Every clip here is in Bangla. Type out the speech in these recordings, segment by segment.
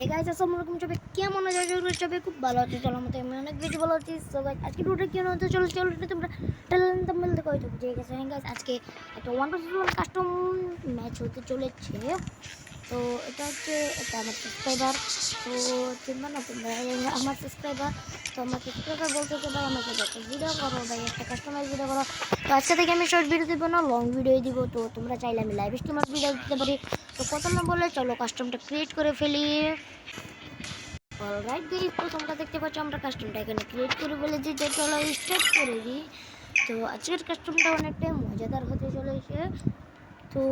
Hey guys, আসসালামু আলাইকুম সবাই কেমন আছো? করি সবাই খুব ভালো আছে। চলো আমাদের আমি অনেক বেশি ভালো আছি সো গাইস আজকে ভিডিওটা কেন হতে চলো তোমরা ট্যালেন্ট থাম্বনেল দেখো হয়তো বুঝে আজকে একটা ওয়ান কাস্টম ম্যাচ হতে চলেছে। তো এটা হচ্ছে এটা আমার সাবস্ক্রাইবার তো চিনবা না তোমরা আমার সাবস্ক্রাইবার তো আমার সাবস্ক্রাইবার বলতেছে ভাই আমার সাথে একটা ভিডিও করো ভাই একটা কাস্টমাইজ ভিডিও করো, তো আজকে থেকে আমি শর্ট ভিডিও দেবো না লং ভিডিও দিব। তো তোমরা চাইলে আমি লাইভ স্ট্রিমার ভিডিও দিতে পারি। তো কত না বলে চলো কাস্টমটা ক্রিয়েট করে ফেলি। অলরাইট গাইস তো তোমরা দেখতে পাচ্ছ আমরা কাস্টমটা এখানে ক্রিয়েট করে ফেলেছি। যে চলো স্টার্ট করে দিই। তো আজকের কাস্টমটা অনেকটাই মজাদার হতে চলেছে। তো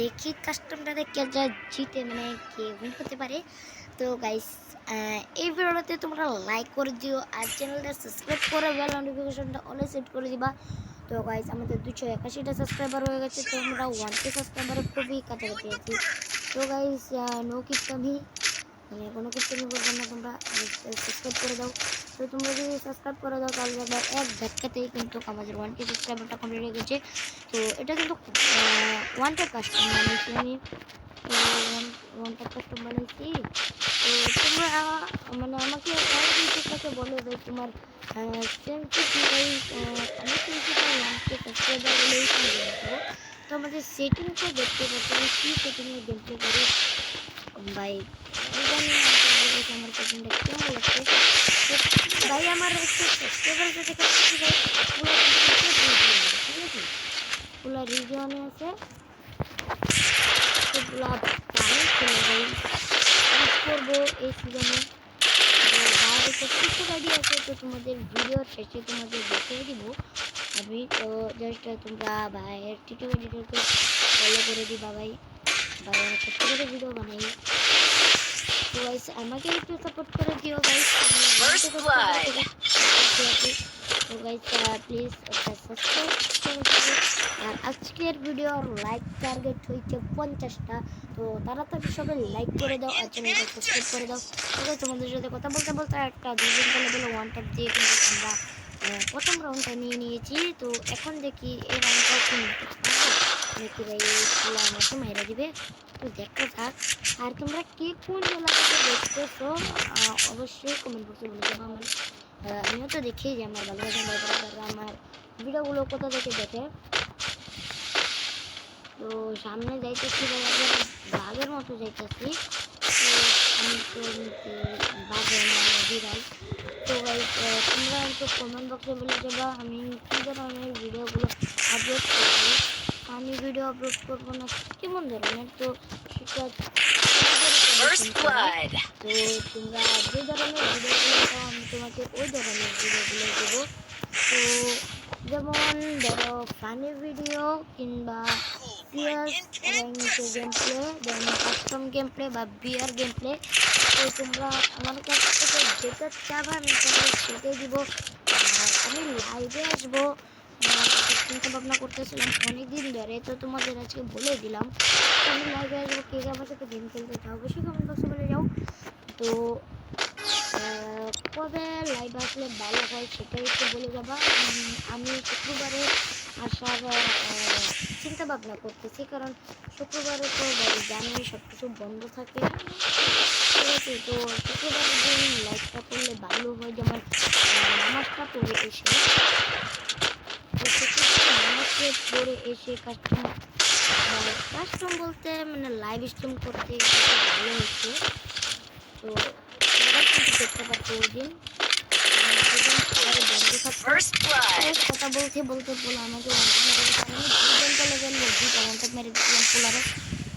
দেখি কাস্টমটাতে কে যা জিতে মানে কে উইন করতে পারে। তো গাইস এই ভিডিওটাতে তোমরা লাইক করে দিও আর চ্যানেলটা সাবস্ক্রাইব করে বেল নোটিফিকেশনটা অলে সেট করে দিবা। তো গাইস আমাদের দুশো একাশিটা সাবস্ক্রাইবার হয়ে গেছে তো আমরা ওয়ান সাবস্ক্রাইবারের খুবই কাছাকাছি আছি। তো গাইস নো কিপটামি মানে কোনো কিছু করব না, তোমরা সাবস্ক্রাইব করে দাও। তো তোমরা যদি সাবস্ক্রাইব করে দাও, তাহলে একবার এক ধাক্কাতেই কিন্তু আমাদের ওয়ান কে সাবস্ক্রাইবারটা কমপ্লিট হয়ে গেছে। তো এটা কিন্তু ওয়ান টেক কাস্টম বানিয়েছি। আমি ওয়ান টেক কাস্টম বানিয়েছি। তো তোমরা মানে আমাকে অনেকে বলে ভাই তোমার কি কে তো আমাদের সেটিংটা দেখতে পাচ্ছি কী সেটিংয়ে দেখতে পারি? ভাই ভাই আমার পুরো রিজনে আছে পুরো পানি চলে যাই করব এই সিজনে বাইরে কিছু গাড়ি আছে তো তোমাদের ভিডিওর শেষে তোমাদের দেখিয়ে দিব আমি তো জাস্ট তোমরা ভাইয়ের টিটু এডিটরকে ফলো করে দিবা ভাই ভাই অনেক কষ্ট করে ভিডিও বানাই তো গাইস আমাকে একটু সাপোর্ট করে দিও গাইস. তো গাইস প্লিজ একটা সাবস্ক্রাইব করে দিও আর আজকের ভিডিওর লাইক টার্গেট হয়েছে পঞ্চাশটা তো তাড়াতাড়ি সবাই লাইক করে দাও আর চ্যানেলটা সাবস্ক্রাইব করে দাও। তো তোমাদের সাথে কথা বলতে বলতে একটা দুজন লেভেলে ওয়ান ট্যাপ দিয়ে কিন্তু আমরা প্রথম রাউন্ডটা নিয়ে নিয়েছি। তো এখন দেখি এই রাউন্ডটা নাকি ভাই খেলা আমাকে মেরে দিবে। তো দেখা যাক। আর তোমরা কে কোন জেলা থেকে দেখতেছো অবশ্যই কমেন্ট বক্সে বলে দেবো আমার। আমিও তো দেখি যে আমার ভালোবাসা ভাইরা আমার ভিডিওগুলো কোথা থেকে দেখে। তো সামনে যাইতেছি বাঘের মতো যাইতেছি। তো আমি তো বাঘের বিড়াল তো ভাই তোমরা একটু কমেন্ট বক্সে বলে দেবা, আমি কী ধরনের ভিডিওগুলো আপলোড করব। আমি ভিডিও আপলোড করব না। কেমন ধরনের? তো সেটা. তো তোমরা যে ধরনের ভিডিওগুলো চাও আমি তোমাকে ওই ধরনের ভিডিওগুলো দেবো। তো যেমন ধরো ফানি ভিডিও কিংবা game play then custom game play বা বিয়ার গেম প্লে তো তোমরা আমার কাছ থেকে যেটা চাবা আমি তোমাকে সেটাই দিব। আর আমি লাইভে আসব। চিন্তা ভাবনা করতেছিলাম অনেকদিন ধরে, তো তোমাদের আজকে বলে দিলাম আমি লাইভে আসব, কে কে আমার সাথে গেম খেলতে চাও অবশ্যই কমেন্ট বক্সে বলে যাও। তো কবে লাইভ আসলে ভালো হয় সেটাই একটু বলে যাবা। আমি শুক্রবারে আসার চিন্তা ভাবনা করতেছি, কারণ শুক্রবারে তো জানি সব কিছু বন্ধ থাকে। তো শুক্রবারের দিন লাইভটা করলে ভালো হয়, যেমন নামাজটা পড়ে এসে। শুক্রবার পড়ে এসে কাস্টম কাস্টম বলতে মানে লাইভ স্ট্রিম করতে ভালো হচ্ছে। তো দেখতে পাচ্ছি ওই দিন কথা বলতে বলতে বলে আমাকে মেরে পোলারে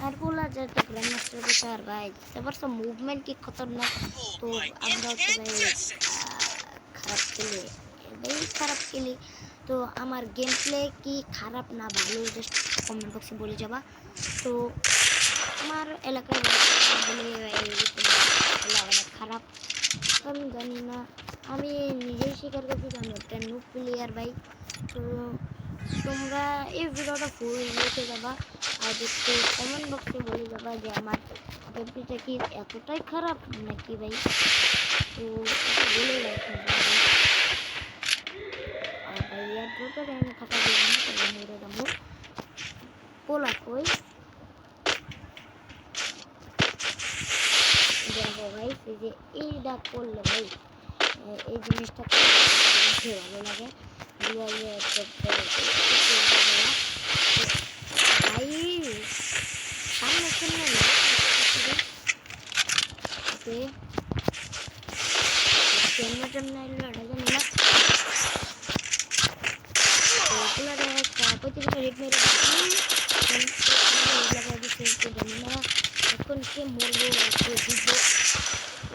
আর পোলার যে একটা মাস্টার বসে আর ভাই এবার সব মুভমেন্ট কি খতরনাক? তো আমরা হচ্ছে ভাই খারাপ খেলে ভাই খারাপ খেলি। তো আমার গেম প্লে কি খারাপ না ভালো জাস্ট কমেন্ট বক্সে বলে যাবা। তো আমার এলাকায় খারাপ, আমি জানি না। আমি নিজেই স্বীকার করছি যে আমি একটা নুক প্লেয়ার ভাই। তো তোমরা এই ভিডিওটা ফুল দেখে যাবা। আর একটু কমেন্ট বক্সে বলে যাবা যে আমার গেমপ্লেটা কি এতটাই খারাপ নাকি ভাই? তো বলে রাখুন ভাই দ্রুত আমি খাতা দিব না তবে মেরে দেবো পোলা কই এই যে এইটা করলে ভাই এই জিনিসটা কাছে ভালো লাগে ভাই সামনে সামনে না, ওকে কেমন কেমন এলো এটা জানি না তো এগুলো প্রতিটা রেট মেরে লাগাই দিচ্ছে তো জানি না এখন কে মরবো কে বুঝব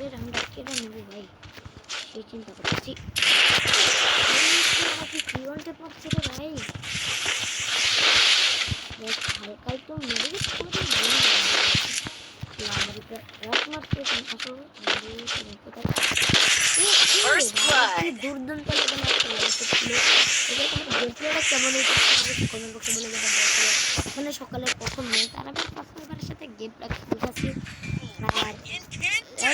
এর আমরা কেটে নেব ভাই সেই চিন্তা করছি আমাকে কি বলতে পারছে রে ভাই বেশ হালকাই তো মেরে দিচ্ছে আমেরিকা রাত মারতে মানে সকালের প্রথম আমি পার্সোনালের সাথে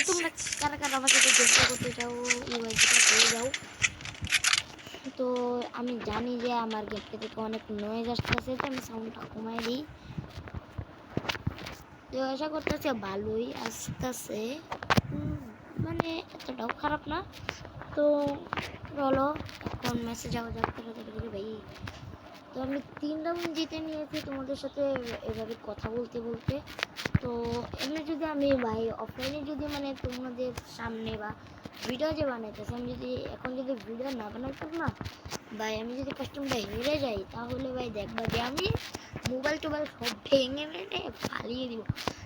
তোমরা কারা গেমটা করতে যাও তো আমি জানি যে আমার গেমটা থেকে অনেক নয়েজ আসতেছে, তো আমি সাউন্ডটা কমাই দিই। আশা করতেছে, ভালোই আসতেছে। মানে এতটাও খারাপ না। তো বলো, এখন মেসেজ যাওয়া যাক তাড়াতাড়ি ভাই, তো আমি তিন রাউন্ড জিতে নিয়েছি তোমাদের সাথে এভাবে কথা বলতে বলতে। তো এমনি যদি আমি, ভাই অফলাইনে যদি মানে তোমাদের সামনে বা ভিডিও যে বানাইতেছি, আমি যদি এখন যদি ভিডিও না বানাইতাম না ভাই, আমি যদি কাস্টমটা হেরে যাই, তাহলে ভাই দেখবা যে আমি মোবাইল টোবাইল সব ভেঙে ভেঙে ফালিয়ে দিব।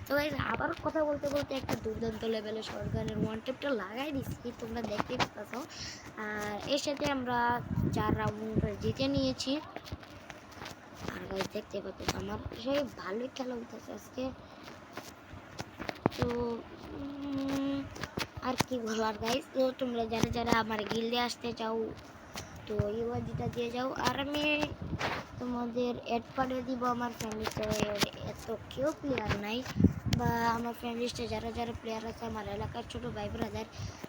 তো ভাই আবার কথা বলতে বলতে একটা দুর্দান্ত লেভেলে সরকারের ওয়ান টেপটা লাগাই দিচ্ছি তোমরা দেখতে পাচ্ছ। আর এর সাথে আমরা চার রাউন্ড জিতে নিয়েছি। আর গাইজ দেখতে পাচ্ছ, আমার সেই ভালোই খেলা হইতেছে আজকে। তো আর কি বলার গাইজ তো তোমরা যারা যারা আমার গিল্ডে আসতে চাও তো ইউআইডিটা দিয়ে যাও। আর আমি তোমাদের অ্যাড পাঠিয়ে দিব আমার ফ্রেন্ড এত কেউ প্লেয়ার নাই। বা আমার ফ্রেন্ড যারা যারা প্লেয়ার আছে, আমার এলাকার ছোট ভাই ব্রাদার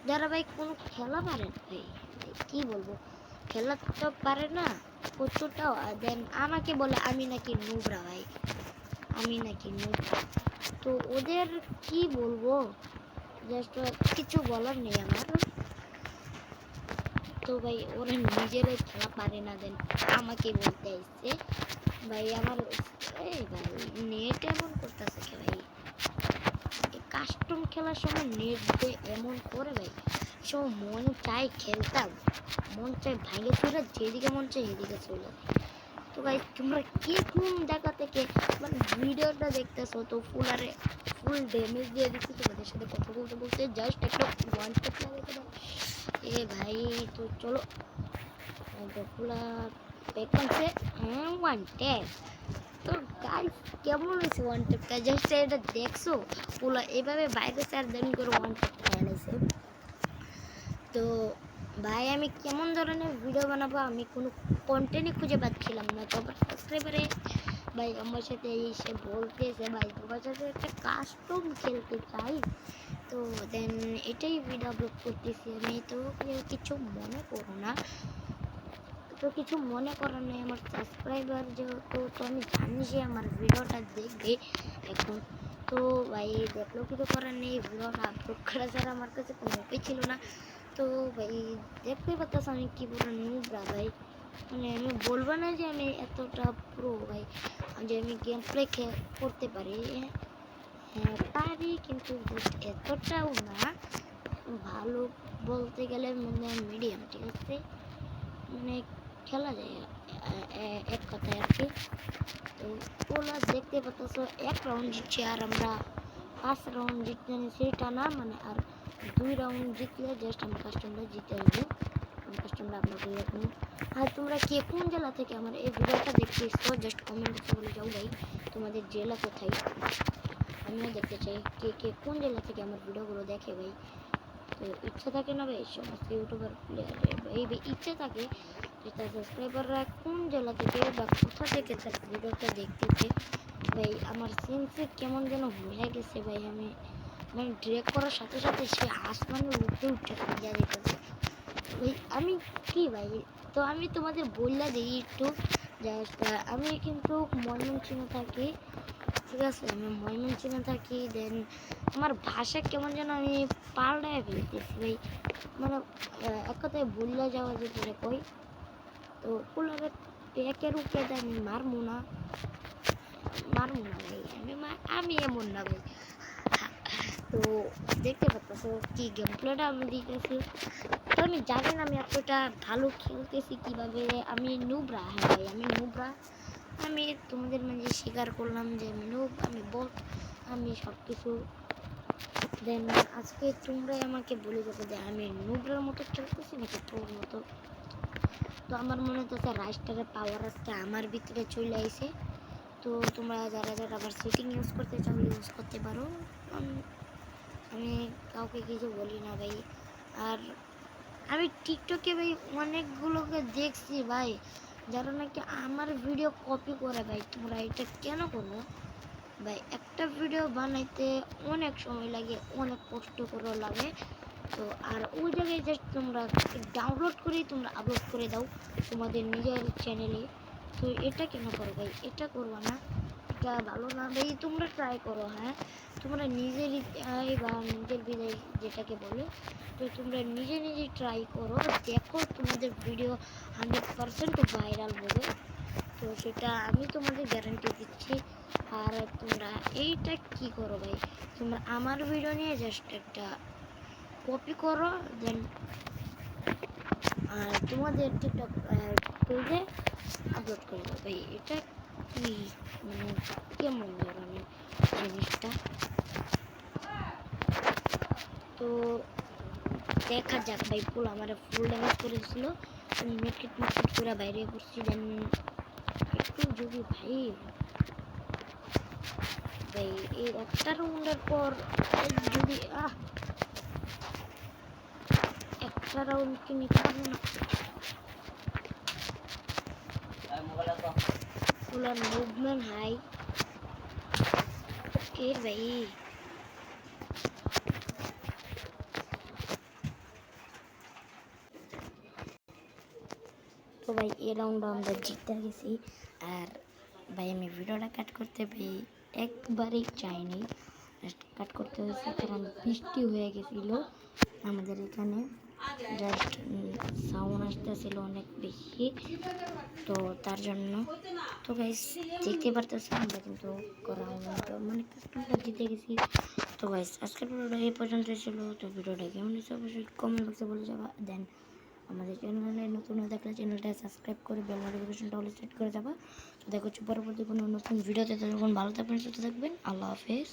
যারা ভাই কোনো খেলা পারে ভাই। কী বলব? খেলা তো পারে না, প্রচুরটাও। দেন আমাকে বলে, আমি নাকি নুবরা ভাই। আমি নাকি নুবরা। তো ওদের কি বলব? জাস্ট কিছু বলার নেই আমার। তো ভাই, ওরা নিজেরাই খেলা পারে না দেন, আমাকে বলতে আসছে ভাই, আমার এই ভাই নেট এমন করতেছে কে ভাই? কাস্টম খেলার সময় নেট দিয়ে এমন করে ভাই। সব মন চাই খেলতাম, মন চাই ভাঙে চলে যেদিকে মন চাই সেদিকে চলে। তো ভাই তোমরা কি কোন জায়গা থেকে মানে ভিডিওটা দেখতেছো তো ফুল ফুল ড্যামেজ দিয়ে দিচ্ছি, তোমাদের সাথে কথা বলতে বলতে জাস্ট একটা ওয়ান টেপ লাগাতে দাও এ ভাই, তো চলো। পুলা পেকন সে ওয়ান টেপ তো গাইস কেমন হয়েছে ওয়ান টেপটা জাস্ট এটা দেখছ? পুলা এভাবে বাইরে চার দিন করে ওয়ান টেপ খেলেছে তো ভাই, আমি কেমন ধরনের ভিডিও বানাবো? আমি কোনো কন্টেন্টই খুঁজে পাচ্ছিলাম না। তো সাবস্ক্রাইবারে ভাই, আমার সাথে এসে বলতেছে, ভাই, তোমার সাথে একটা কাস্টম খেলতে চাই। তো দেন এটাই ভিডিও আপলোড করতেছি আমি। তো কিছু মনে করো না। তো কিছু মনে করো নেই আমার সাবস্ক্রাইবার যেহেতু, তো আমি জানি যে আমার ভিডিওটা দেখবে এখন। তো ভাই, দেখলেও কিছু করার নেই। ভিডিওটা আপলোড করা ছাড়া আমার কাছে কোনো উপায় ছিল না। তো ভাই দেখতে পাচ্ছ আমি কি পুরো নুবরা ভাই মানে আমি বলব না যে আমি এতটা প্রো ভাই যে আমি গেম প্লে করতে পারি হ্যাঁ পারি কিন্তু just এতটাও না ভালো বলতে গেলে মানে মিডিয়াম ঠিক আছে মানে খেলা যায় এ- এ- এক কথায় আর কি তো ওরা দেখতে পাচ্ছ এক রাউন্ড জিতছে আর আমরা পাঁচ রাউন্ড জিততে সেটা না মানে আর দুই রাউন্ড জিতলে জাস্ট আমি কাস্টমটা জিতে আসব আমি কাস্টমটা আপনাকে এরকম আর তোমরা কে কোন জেলা থেকে আমার এই ভিডিওটা দেখতে এসছো জাস্ট কমেন্ট বলে যাও ভাই তোমাদের জেলা কোথায় আমিও দেখতে চাই কে কে কোন জেলা থেকে আমার ভিডিওগুলো দেখে ভাই তো ইচ্ছা থাকে না ভাই সমস্ত ইউটিউবার এই ইচ্ছা থাকে যে তার সাবস্ক্রাইবাররা কোন জেলা থেকে বা কোথা থেকে তার ভিডিওটা দেখতেছে ভাই আমার সেন্সে কেমন যেন হয়ে গেছে ভাই আমি মানে ড্রেক করার সাথে সাথে সে আসমানের উপরে উঠে যা আমি কি ভাই? তো আমি তোমাদের বললা দিই একটু আমি কিন্তু ময়মন ময়মনসিংহ থাকি, ঠিক আছে? আমি ময়মন ময়মনসিংহে থাকি দেন আমার ভাষা কেমন যেন আমি পাল্টায় ফেলতেছি ভাই। মানে এক কথায় ভুলে যাওয়া যেতে কই। তো কুলারে পেকে রুকে দেয় আমি মারমু না। মারমু না ভাই, আমি আমি এমন না ভাই। তো দেখতে পাচ্ছ কি গেম প্লেটা আমি দিতেছি। তো আমি জানি না আমি এতটা ভালো খেলতেছি কীভাবে? আমি নুবরা হ্যাঁ ভাই, আমি নুবরা। আমি তোমাদের মাঝে স্বীকার করলাম যে আমি নুব আমি বল আমি সব কিছু দেন আজকে তোমরাই আমাকে বলে দেবো যে আমি নুবরার মতো খেলতেছি নাকি তোর মতো। তো আমার মনে হচ্ছে রাইস্টারের পাওয়ার আজকে আমার ভিতরে চলে আইছে। তো তোমরা যারা যারা আবার সেটিং ইউজ করতে চাও ইউজ করতে পারো। আম- কাউকে কিছু বলি না ভাই। আর আমি টিকটকে ভাই অনেকগুলোকে দেখছি ভাই, যারা নাকি আমার ভিডিও কপি করে ভাই। তোমরা এটা কেন করো? ভাই, একটা ভিডিও বানাইতে অনেক সময় লাগে, অনেক কষ্ট করে লাগে। তো আর ওই জায়গায় জাস্ট তোমরা ডাউনলোড করেই তোমরা আপলোড করে দাও তোমাদের নিজের চ্যানেলে তো এটা কেন করো ভাই? এটা করবা না? এটা ভালো না ভাই তোমরা ট্রাই করো হ্যাঁ? তোমরা নিজের বা নিজের বিদায় যেটাকে বলে, তো তোমরা নিজে নিজে ট্রাই করো দেখো তোমাদের ভিডিও হান্ড্রেড পারসেন্ট ভাইরাল হবে। তো সেটা আমি তোমাদের গ্যারান্টি দিচ্ছি। আর তোমরা এইটা কি করো ভাই? তোমরা আমার ভিডিও নিয়ে জাস্ট একটা কপি করো দেন আর তোমাদের টিকটক পেজে আপলোড করে ভাই, এটা কি মানে কেমন ধরনের জিনিসটা তো দেখা যাক, ভাই ফুল আমার ফুল ড্যামেজ করেছিল। আমি মেটকেট মেটকেট করে বাইরে পড়ছি দেন একটু যদি ভাই ভাই, এই একটা রাউন্ডের পর যদি একটা রাউন্ড কি নিতে পারব না? ফুলার মুভমেন্ট হাই এর ভাই তো ভাই, এই রাউন্ড আমরা জিততে গেছি। আর ভাই, আমি ভিডিওটা কাট করতে ভাই একবারেই চাইনি কাট করতে হয়েছে, কারণ বৃষ্টি হয়ে গেছিল। আমাদের এখানে জাস্ট সাউন্ড আসতেছিল অনেক বেশি। তো তার জন্য, তো গাইস দেখতে পারতেছি আমরা কিন্তু মানে কাস্টমটা জিতে গেছি। তো গাইস আজকের ভিডিওটা এই পর্যন্ত ছিল। তো ভিডিওটা কেমন হয়েছে অবশ্যই কমেন্ট বক্সে বলে যাবা। দেন আমাদের চ্যানেলে নতুন হয়ে থাকলে চ্যানেলটা সাবস্ক্রাইব করে বেল নোটিফিকেশনটা অল সেট করে যাবা। তো দেখো পরবর্তী কোনো নতুন ভিডিওতে তখন ভালো থাকবেন, সুস্থ থাকবেন। আল্লাহ হাফেজ।